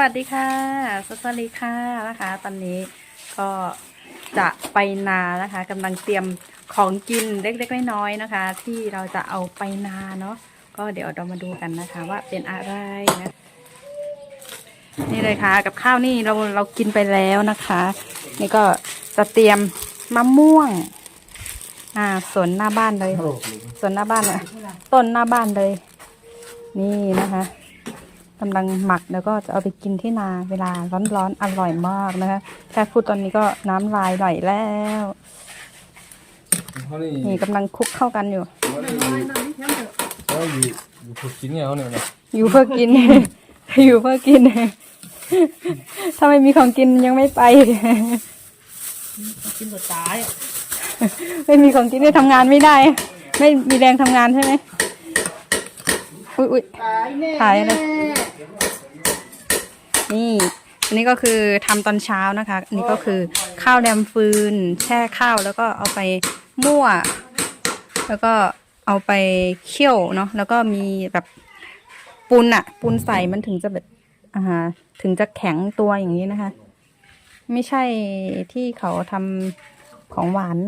วัสดีค่ะสวัสดีค่ะนะคะ ตอนนี้ก็จะไปนานะคะกำลังเตรียมของกินเล็กๆน้อยๆนะคะ ที่เราจะเอาไปนาเนาะก็เดี๋ยวเรามาดูกันนะคะ ว่าเป็นอะไรนะนี่เลยค่ะ กับข้าวนี่เราเรากินไปแล้วนะคะ นี่ก็จะเตรียมมะม่วง อ่าสวนหน้าบ้านเลยสวนหน้าบ้านอะต้นหน้าบ้านเลย นี่นะคะ กำลังหมักแล้วก็จะเอาไปกินที่นาเวลาร้อนๆอร่อยมากนะคะแค่พูดตอนนี้ก็น้ำลายไหลแล้ว เขานี่นี่กำลังคลุกเข้ากันอยู่ เขานี่เขาอยู่อยู่ฝึกกินเนี่ยเขาเนี่ยนะอยู่เพื่อกิน อยู่เพื่อกิน ถ้าไม่มีของกินยังไม่ไป กินก็ตาย ไม่มีของกินได้ทำงานไม่ได้ ไม่มีแรงทำงานใช่ไหม อุ้ยอุ้ยถ่ายอะไรนี่ อันนี้ก็คือทำตอนเช้านะคะ อันนี้ก็คือข้าวแรมฟืน แช่ข้าวแล้วก็เอาไปมั่ว แล้วก็เอาไปเคี่ยวเนาะ แล้วก็มีแบบปูนอะปูนใส่มันถึงจะแบบอ่าถึงจะแข็งตัวอย่างนี้นะคะ ไม่ใช่ที่เขาทำของหวาน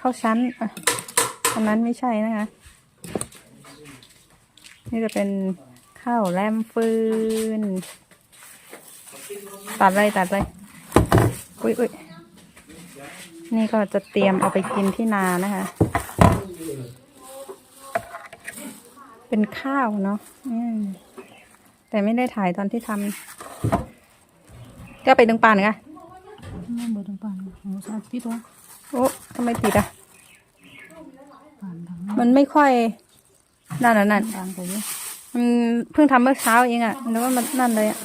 ข้าวชั้นอันนั้นไม่ใช่นะคะ นี่จะเป็นข้าวแรมฟืน ตัดเลยตัดเลยอุ้ยอุ้ยนี่ก็จะเตรียมเอาไปกินที่นานะคะ เป็นข้าวเนาะอืมแต่ไม่ได้ถ่ายตอนที่ทำก็ไปดึงปลาหนึ่งอะไม่เบิดทั้งปานโอ้สาธิตวะโอ้ทำไมติดอะปานทั้งมันไม่ค่อย นั่นน่ะนั่นปานไปเยอะมันเพิ่งทำเมื่อเช้าเองอะแล้วว่ามันนั่นเลยอะ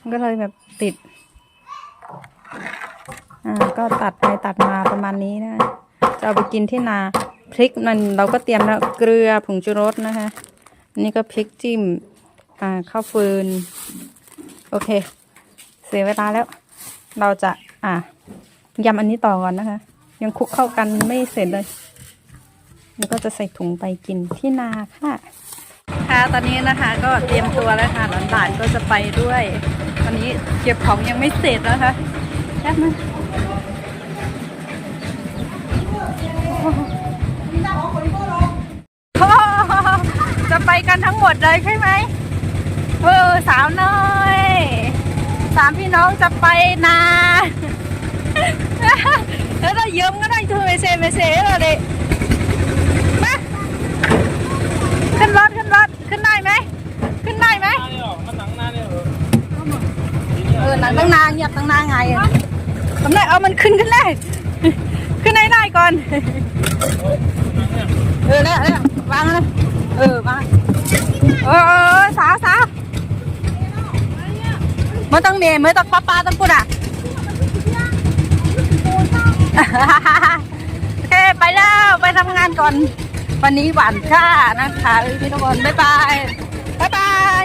มันก็เลยแบบติด อ่า ก็ตัดไปตัดมาประมาณนี้นะจะเอาไปกินที่นาพริกนั่นเราก็เตรียมแล้วเกลือผงชูรสนะคะอันนี้ก็พริกจิ้ม อ่าข้าวฟืน โอเค เสียเวลาแล้ว เราจะอ่ายำอันนี้ต่อก่อนนะคะ ยังคลุกเข้ากันไม่เสร็จเลย แล้วก็จะใส่ถุงไปกินที่นาค่ะ ค่ะตอนนี้นะคะก็เตรียมตัวแล้วค่ะหลานๆก็จะไปด้วย ตอนนี้เก็บของยังไม่เสร็จนะคะแป๊บนึงจะไปกันทั้งหมดเลยใช่ไหมเออสาวน้อยสามพี่น้องจะไปนาแล้วเราเยิ้มก็ได้เธอเซเมเซเราเลยมา ขึ้นรถขึ้นรถขึ้นได้ไหมขึ้นได้ไหม มันหนังหน้าเนี่ยเหรอ เออนั่งตั้งนานเงียบตั้งนานไงทำได้เอามันขึ้นขึ้นได้ขึ้นได้ได้ก่อน เออเนี่ยเนี่ยวางเลยเออวางเออเออสาวสาวมันต้องเมย์มันต้องป้าป้าต้องพูดอะโอเคไปแล้วไปทำงานก่อน วันนี้หวานค่านะคะพี่ทุกคนบ๊ายบายบ๊ายบาย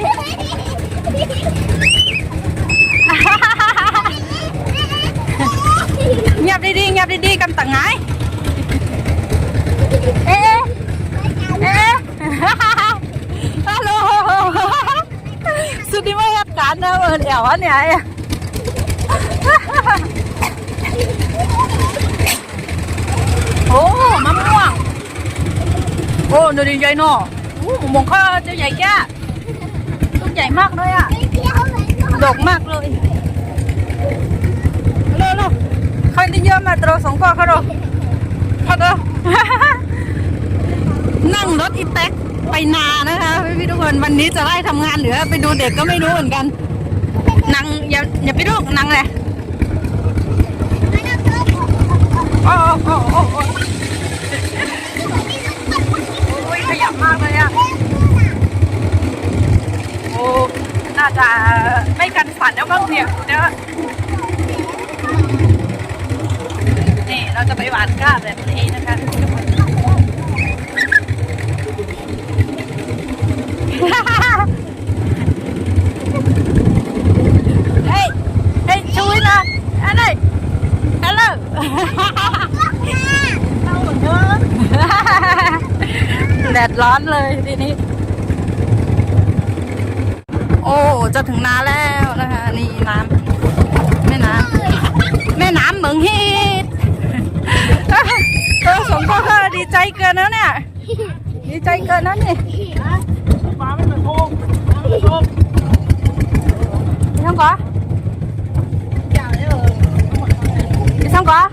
เงียบดีๆเงียบดีๆกำตังไงเอ๊ะเอ๊ะฮัลโหลสุดที่ไม่รับการนะเออเดี๋ยววะเนี่ยโอ้มะม่วงโอ้ดูดิใหญ่เนาะโอ้มะม่วงเขาจะใหญ่แก่ต้นใหญ่มากเลยอะดกมากเลยเร็วเร็วใครที่เยอะ มาตรสองก้อนเขาดูเขาดูนั่งรถอีแท็กไปนานะคะพี่ๆทุกคนวันนี้จะไล่ทำงานหรือไปดูเด็กก็ไม่รู้เหมือนกันนางอย่าอย่าไปดูนางเลยโอ้โอ้โอ้โอ้โอ้ยขยับมากเลยอะโอ้น่าจะไม่กันสั่นแล้วบ้างเนี่ยเดี๋ยว นี่เราจะไปหวานก้าแบบนี้นะคะเฮ้ยเฮ้ยช่วยนะอะไรฮัลโหลแดดร้อนเลยทีนี้ โอ้จะถึงนาแล้วนะคะ นี่น้ำแม่น้ำแม่น้ำเหมืองฮี พ่อก็ดีใจเกินแล้วเนี่ย ดีใจเกินแล้วนี่ปลาไม่เป็นโค้งไม่เป็นโค้ง đi không có đi xong có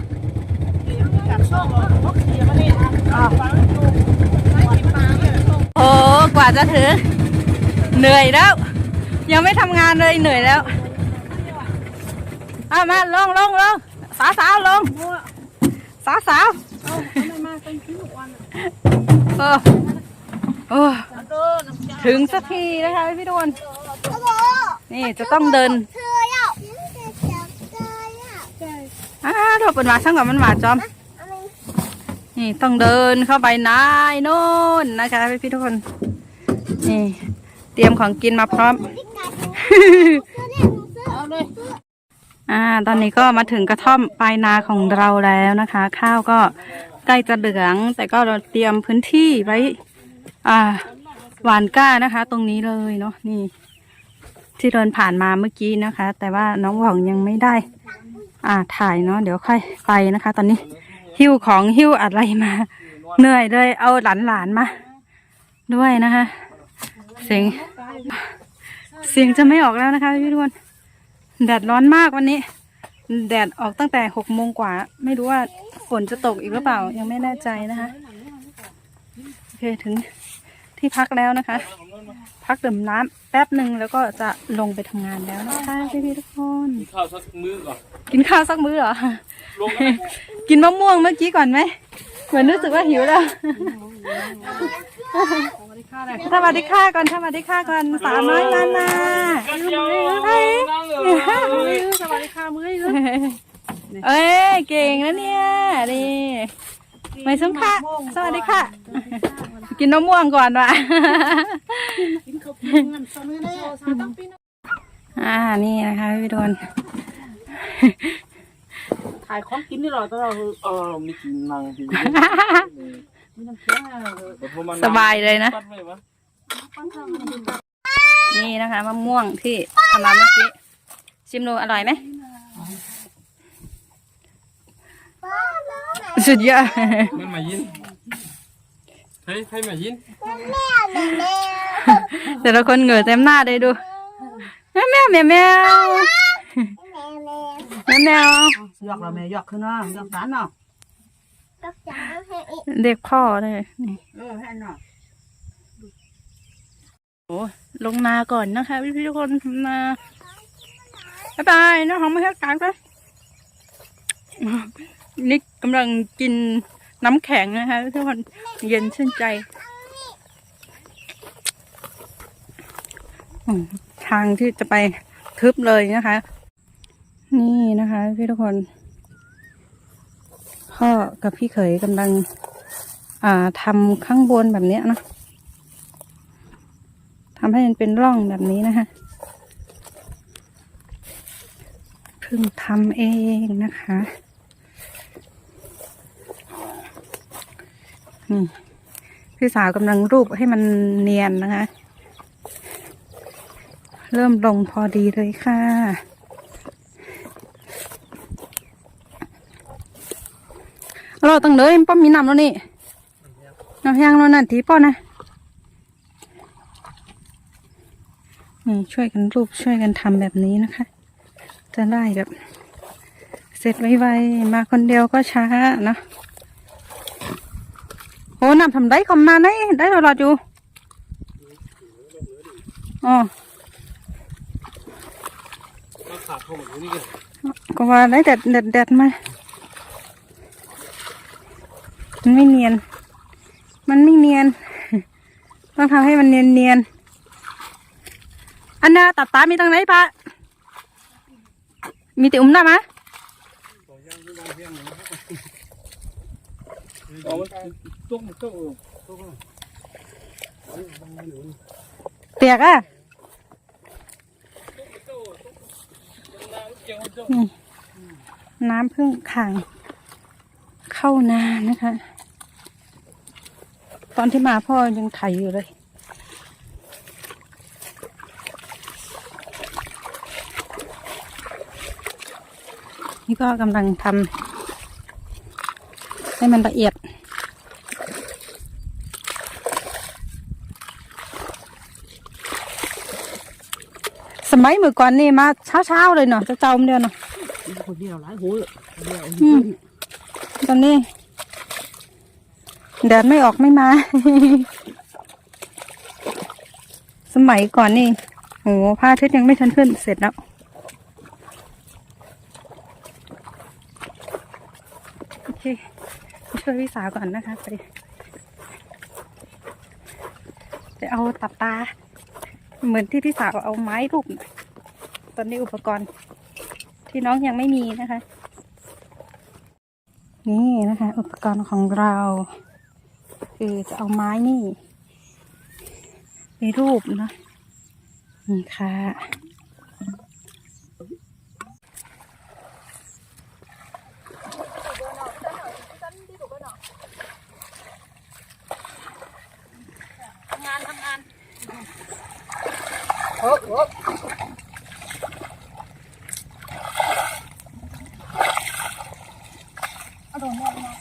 โอ้กว่าจะถึง เหนื่อยแล้ว ยังไม่ทำงานเลยเหนื่อยแล้วอามาลงลงลงสาวสาวลงสาวสาว เออเออถึงสักทีนะคะพี่ดวนนี่จะต้องเดินอ่าเดี๋ยวเป็นหมาช่างกับมันหมาจอม นี่ต้องเดินเข้าไปนายโน่นนะคะพี่พี่ทุกคน นี่ เตรียมของกินมาพร้อมอ่า ตอนนี้ก็มาถึงกระท่อมปลายนาของเราแล้วนะคะ ข้าวก็ ล้จะเหลือง แต่ก็เราเตรียมพื้นที่ไว้ อ่า หวานก้านะคะ ตรงนี้เลยเนาะนี่ ที่เดินผ่านมาเมื่อกี้นะคะ แต่ว่าน้องหว่องยังไม่ได้ อ่าถ่ายเนาะเดี๋ยวค่อยไปนะคะ ตอนนี้หิ้วของหิ้วอะไรมา เหนื่อยเลยเอาหลานหลานมา ด้วยนะคะ เสียง เสียงจะไม่ออกแล้วนะคะพี่ทุกคนแดดร้อนมากวันนี้ แดดออกตั้งแต่หกโมงกว่า ไม่รู้ว่าฝนจะตกอีกหรือเปล่า ยังไม่แน่ใจนะคะ โอเคถึงที่พักแล้วนะคะ พักดื่มน้ำแป๊บหนึ่งแล้วก็จะลงไปทำงานแล้วนะคะพี่พี่ๆทุกคนข้าวสักมื้อก่อนกินข้าวสักมื้อเหรอ ลงกันกินมะม่วงเมื่อกี้ก่อนไหม เหมือนรู้สึกว่าหิวแล้ว สวัสดีค่ะก่อนสวัสดีค่ะก่อนสาวน้อยนานากันเดียวนั่งเหรอสวัสดีค่ะมื้อนี้เอ้ยเก่งนะเนี่ยนี่ไม่สำค่ะสวัสดีค่ะ กินมะม่วงก่อนว่ะกินข้าวเพียงนั่นซ้ำแน่ๆต้องปีนอ่านี่นะคะพี่โดนถ่ายของกินนี่หรอตลอดเออมีกินนางดีมีน้ำเคี้ยว สบายเลยนะปัดไหมวะนี่นะคะมะม่วงที่ทำมาเมื่อกี้ ชิมดูอร่อยไหม สุดยอดมันมายินเฮ้ยให้มายินแต่ละคนเหงื่อเต็มหน้าเลยดู แมวแมวแมวแมวแมวแมวหยอกเราแม่หยอกขึ้นเนาะหยอกสารเนาะ เด็กพ่อเลยนี่เออให้เนาะโอ้ลงนาก่อนนะคะพี่พี่ทุกคนนาบ๊ายบายนะของไม่ให้การไปนี่กำลังกินน้ำแข็งนะคะทุกคนเย็นชื่นใจทางที่จะไปทึบเลยนะคะ นี่นะคะ พี่ทุกคน พ่อกับพี่เขยกำลัง อ่าทำข้างบนแบบนี้นะทำให้มันเป็นร่องแบบนี้นะคะเพิ่งทำเองนะคะนี่พี่สาวกำลังรูปให้มันเนียนนะคะ เริ่มลงพอดีเลยค่ะ เราตั้งเลยป้อมมีน้ำแล้วนี่น้ำยางแล้วนั่นทีป้อนะนี่ช่วยกันรูปช่วยกันทำแบบนี้นะคะ จะได้แบบ เสร็จไวๆมาคนเดียวก็ช้าเนอะโอ้น้ำทำได้คอมมาได้ได้ตลอดอยู่อ๋อก็ขาดเข้ามาอยู่นี่กันก็ว่าได้แดดแดดแดดมา มันไม่เนียน มันไม่เนียน ต้องทำให้มันเนียนเนียนอันน่ะตัดตามีตรงไหนปะมีแต่อุ้มได้ไหมะเตียกอะน้ำพิ่งขัง เข้านานะคะ ตอนที่มาพ่อยังไถอยู่เลยนี่ก็กำลังทำให้มันละเอียด สมัยเมื่อก่อนนี่มาเช้าๆเลยเนาะจะเจ้าเดียวเนาะคนเดียวหลายหูเดียว ตอนนี้แดดไม่ออกไม่มา สมัยก่อนนี่โหผ้าอาทิตย์ยังไม่ทันขึ้นเสร็จแล้วโอเคไปช่วยพี่สาวก่อนนะคะไปจะเอาตับตา เหมือนที่พี่สาวเอาไม้รูปน่ะตอนนี้อุปกรณ์ที่น้องยังไม่มีนะคะ นี่นะคะ อุปกรณ์ของเรา คือจะเอาไม้นี่ ไปรูปนะนี่ค่ะ ทำงานทำงาน โอ้โห เอาโดนแม่มา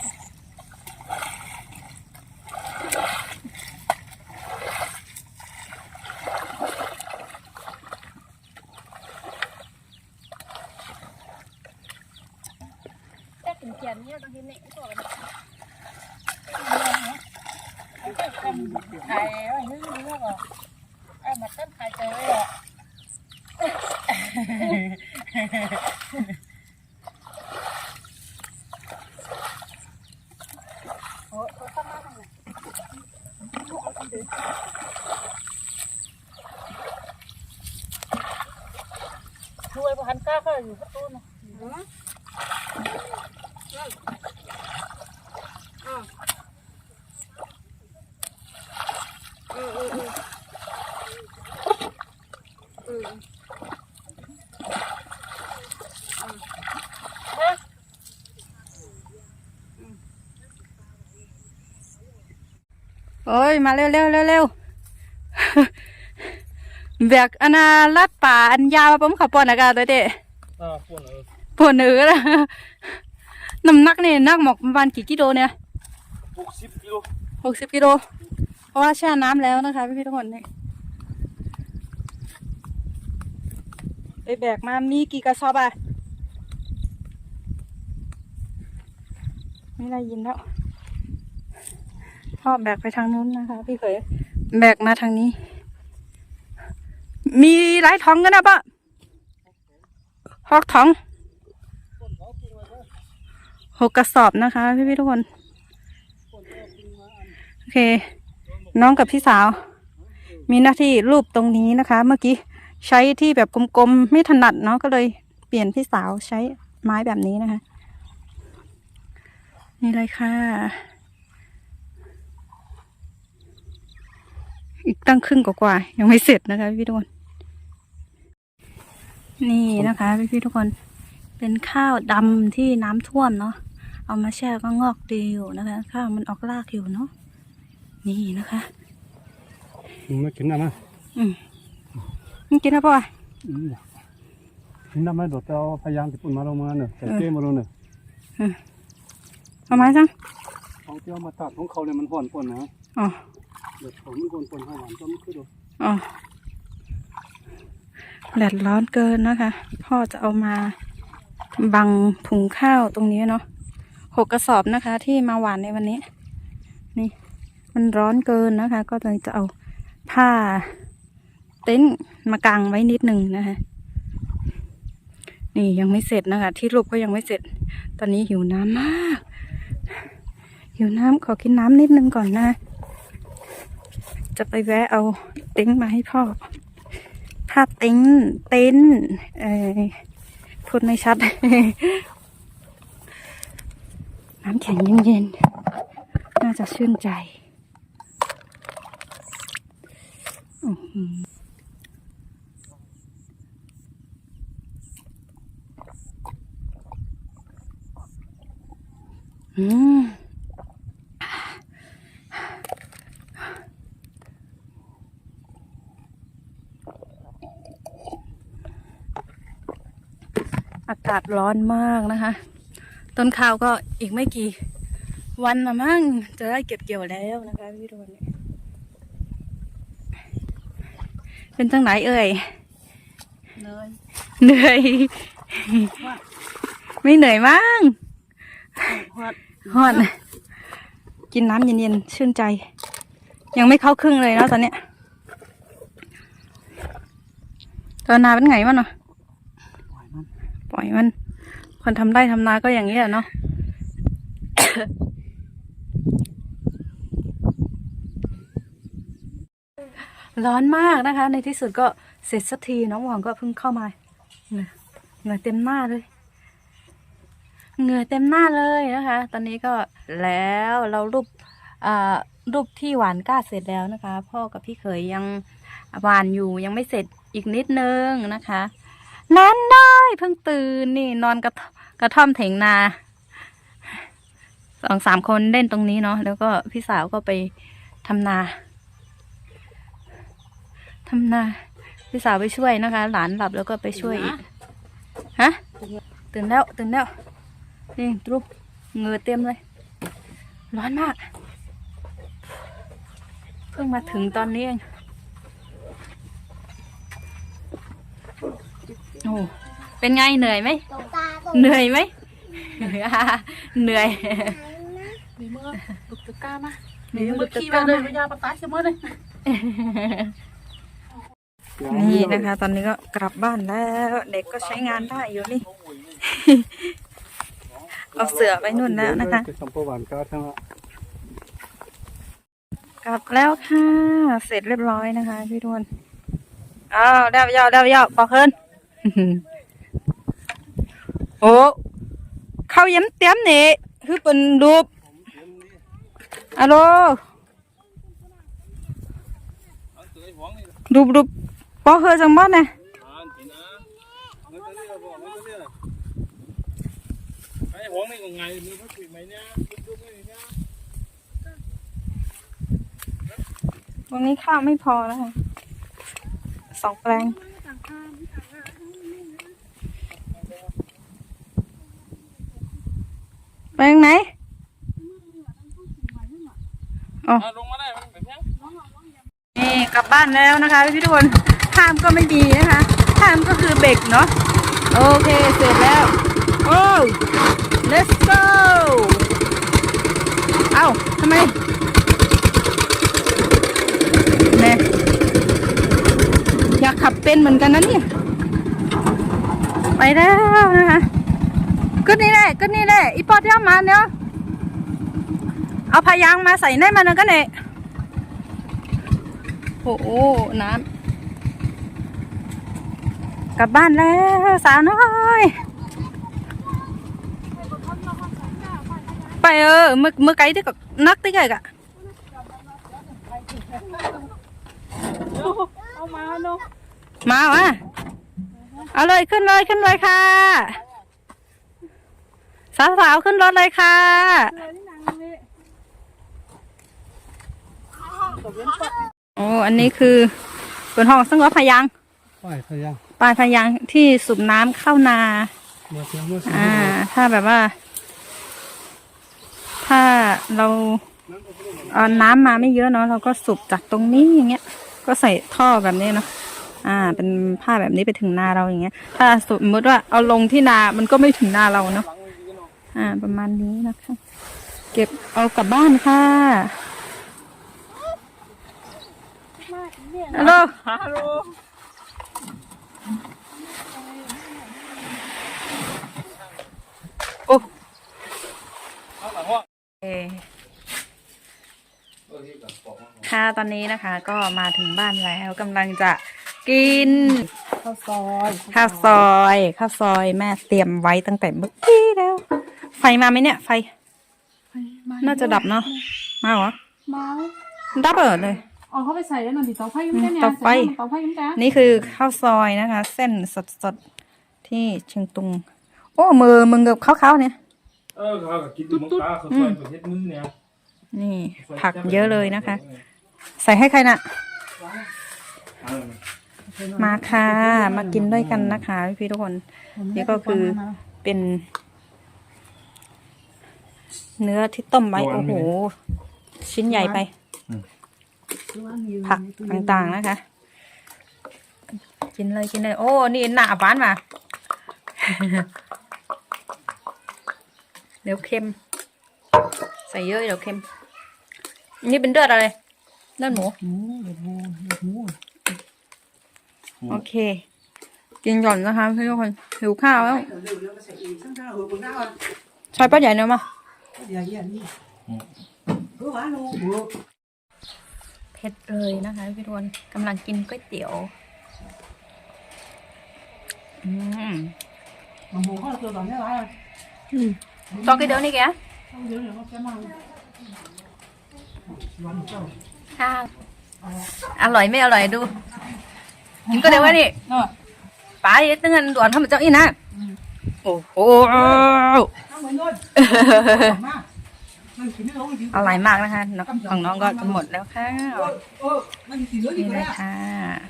แค่ถึงนี้ตอนที่เน็กก็เลยถ่ายว่านึกนึกว่าไอ้มาต้นไข่เจอเลยอะ โอ้ตัวข้างหน้าทางไหน ช่วยพหันก้าก็อยู่ประตูนะ โอ้ย มาเร็วเร็วเร็วเร็วแบกอันนาลัดป่าอันยาวผมขับปอนอากาศตัวเด็อ่าปวดเออปวดเนื้อละน้ำหนักนี่นักหมอกประมาณกี่กิโลเนี่ยหกสิบกิโลหกสิบกิโล เพราะว่าแช่น้ำแล้วนะคะพี่พี่ๆทุกคนนี่ไปแบกมามีกี่กระสอบอะไม่ได้ยินแล้ว พ่อแบกไปทางนู้นนะคะ พี่เขยแบกมาทางนี้ มีหลายท้องกันนะปะหอกท้องหกกระสอบนะคะ พี่พี่ๆทุกคน โอเค น้องกับพี่สาว มีหน้าที่รูปตรงนี้นะคะ เมื่อกี้ใช้ที่แบบกลมๆ ไม่ถนัดเนาะก็เลยเปลี่ยนพี่สาวใช้ไม้แบบนี้นะคะ นี่เลยค่ะ อีกตั้งครึ่งกว่าๆยังไม่เสร็จนะคะพี่ทุกคน นี่นะคะ พี่ๆทุกคน เป็นข้าวดำที่น้ำท่วมเนาะเอามาแช่ก็งอกดีอยู่นะคะ ข้าวมันออกรากอยู่เนาะนี่นะคะไม่กินน้ำมั้ยอืมมึงกินแล้วป่ะกินน้ำไหมเดี๋ยวเราพยายามจะปุ่นมาลงมาเนอะแต่เก้มาลงเนอะเอาไม้จังของที่เอามาตัดของเขาเนี่ยมันห่อนปนนะอ๋อ เดี๋ยวผมมีคนปนหวานก็ไม่คือดูอ๋อแดดร้อนเกินนะคะ พ่อจะเอามาบังถุงข้าวตรงนี้เนาะหกกระสอบนะคะ ที่มาหวานในวันนี้ นี่ มันร้อนเกินนะคะ ก็เลยจะเอาผ้าเต็นท์มากางไว้นิดหนึ่งนะคะ นี่ยังไม่เสร็จนะคะ ที่รูปก็ยังไม่เสร็จ ตอนนี้หิวน้ำมาก หิวน้ำขอกินน้ำนิดนึงก่อนนะ จะไปแวะเอาเต็นท์มาให้พ่อผ้าเต็นท์เต็นท์เออพูดไม่ชัด น้ำแข็งเย็นๆ น่าจะชื่นใจอื้อหืออืม อากาศร้อนมากนะคะ ต้นข้าวก็อีกไม่กี่ วันละมั้งจะได้เก็บเกี่ยวแล้วนะคะพี่โดนเนี่ยเป็นจังไหนเอ่ยเลยเหนื่อยไม่เหนื่อยมั้งฮอดฮอดกินน้ำเย็นๆชื่นใจ ยังไม่เข้าครึ่งเลยเนาะตอนเนี้ยตอนนาเป็นไงวะเนาะป ล่อยมัน คนทำได้ทำนาก็อย่างนี้แหละเนาะร้อนมากนะคะ ในที่สุดก็เสร็จสักทีน้องหวองก็เพิ่งเข้ามาเหงื่อเต็มหน้าเลยเหงื่อเต็มหน้าเลยนะคะ ตอนนี้ก็แล้วเรารูปรูปที่หวานก้าเสร็จแล้วนะคะ พ่อกับพี่เขยยังหวานอยู่ยังไม่เสร็จอีกนิดนึงนะคะ นั้นได้เพิ่งตื่นนี่นอนกระทกระท่อมเถงนาสองสามคนเล่นตรงนี้เนาะแล้วก็พี่สาวก็ไปทำนาทำนาพี่สาวไปช่วยนะคะ หลานหลับแล้วก็ไปช่วยอีกฮะตื่นแล้วตื่นแล้วนี่ดูเหงื่อเต็มเลย ร้อนมาก เพิ่งมาถึงตอนนี้เอง โอ้เป็นไงเหนื่อยไหมเหนื่อยไหม เหนื่อย มีมือลุกตะกร้ามามีมีมืมืออตะขี้กร้ามา เลยมาพยาปตายเสมอเลยนี่นะคะ ตอนนี้ก็กลับบ้านแล้ว เด็กก็ใช้งานได้อยู่นี่ เอาเสือไปนู่นแล้วนะคะ สัมปหวานก็ทั้งกลับแล้วค่ะ เสร็จเรียบร้อยนะคะ พี่ทวนอ้าวเดาวยาวเดาวยาวพอขึ้น โอ้เข้าเย้ำเตี้ยมนี่คือเป็นรูปอะโลรูปรูปพอเฮอจังบ้านเนี่ยวันนี่ยวันนี้ข้าวไม่พอแล้วค่ะสองแปลง ไปทางไหนอ๋อลงมาได้มันเป็นยังนี่กลับบ้านแล้วนะคะพี่ทุกคนข้ามก็ไม่มีนะคะข้ามก็คือเบรกเนาะโอเคเสร็จแล้วโอ้ let's go เอ้าทำไมเนี่อยากขับเป็นเหมือนกันนะเนี่ยไปแล้วนะคะ ก็นี่แหละก็นี่แหละอีปอดที่เอามาเนี่ยเอาพายางมาใส่ในมันแล้วก็เนี่ยโอ้โหน้ำกลับบ้านแล้วสาวน้อยไปเออมือมือไกลที่กับนักที่ไกลกะเอามาเนาะมาวะเอาเลยขึ้นเลยขึ้นเลยค่ะ สาวสาวๆขึ้นรถเลยค่ะ โอ้ อันนี้คือเป็นห้องซึ่งว่าพยางไปพยังปลายพยางที่สูบน้ำเข้านามาเที่ยวเมื่ออ่า ถ้าแบบว่า ถ้าเราเอาน้ำมาไม่เยอะเนาะเราก็สูบจากตรงนี้อย่างเงี้ย ก็ใส่ท่อแบบนี้เนาะอ่า เป็นผ้าแบบนี้ไปถึงนาเราอย่างเงี้ย ถ้าสมมติว่าเอาลงที่นา มันก็ไม่ถึงนาเราเนาะ อ่า ประมาณนี้นะคะ เก็บเอากลับบ้านค่ะฮัลโหลฮัลโหลโอ้เอาหลังว่าเอค่ะตอนนี้นะคะก็มาถึงบ้านแล้วกำลังจะกิน ข้าวซอย ข้าวซอย ข้าวซอยแม่เตรียมไว้ตั้งแต่เมื่อกี้แล้ว ไฟมาไหมเนี่ย ไฟ น่าจะดับเนาะ มาเหรอเมาดับเออเลยเอาเข้าไปใส่แล้วหน่อยดิเตาไฟยังไม่ได้เนี่ยเตาไฟเตาไฟยังไม่ได้นี่คือข้าวซอยนะคะ เส้นสดๆที่เชียงตุง โอ้ มือมือกับข้าวๆเนี่ย เออเขาก็กินดูมังกาเขาซอยประเทศมือเนี่ย นี่ ผักเยอะเลยนะคะ ใส่ให้ใครน่ะเออโอเคมาค่ะ มากินด้วยกันนะคะพี่ๆทุกคน นี่ก็คือเป็น เนื้อที่ต้มไว้โอ้โห ชิ้นใหญ่ไป ผักต่างๆนะคะ กินเลยกินเลย โอ้ นี่หนาบ้านมาเดี๋ยวเค็ม ใส่เยอะเดี๋ยวเค็ม นี่เป็นเลือดอะไรเลือดหมูหมูเด็ดหมูเด็ดหมูโอเค กินก่อนนะคะพี่ทุกคนหิวข้าวแล้วใช้ป้าใหญ่เนื้อมา อย่าเยี่ยนี่เออหวานโอ้โหเผ็ดเลยนะคะพี่ทุกคนกำลังกินก๋วยเตี๋ยว อืมหมูเขาตัวตอนนี้ไรอะตอนก๋วยเตี๋ยวนี่แกต้องเดี๋ยวเดี๋ยวเขาจะมาวันเจ้าค่ะอร่อยไม่อร่อยดูกินก็เดี๋ยวว่านี่ป้าเยตึ้งเงินด่วนทำมาเจ้าอีนะโอ้โหทำเหมือนโดนมากมันกินไม่ลงจริงอร่อยมากนะคะน้องของน้องก็จะหมดแล้วค่ะเออมันกินเยอะจรินี่งเลเลยยค่ะ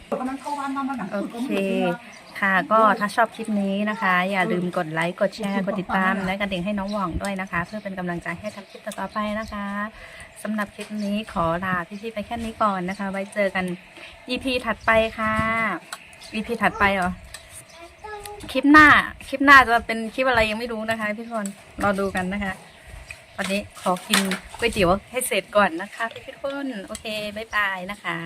ตอนนั้นเข้าบ้านมามันโอเคค่ะก็ถ้าชอบคลิปนี้นะคะ อย่าลืมกดไลค์กดแชร์กดติดตามและกระดิ่งให้น้องหว่องด้วยนะคะ เพื่อเป็นกำลังใจให้ทำคลิปต่อๆไปนะคะสำหรับคลิปนี้ขอลาพี่ๆไปแค่นี้ก่อนนะคะ ไว้เจอกัน EP ถัดไปค่ะ EP ถัดไปเหรอ คลิปหน้า คลิปหน้าจะเป็นคลิปอะไรยังไม่รู้นะคะพี่ทุกคนรอดูกันนะคะวันนี้ขอกินก๋วยเตี๋ยวให้เสร็จก่อนนะคะพี่พี่คนโอเคบ๊ายบายนะคะ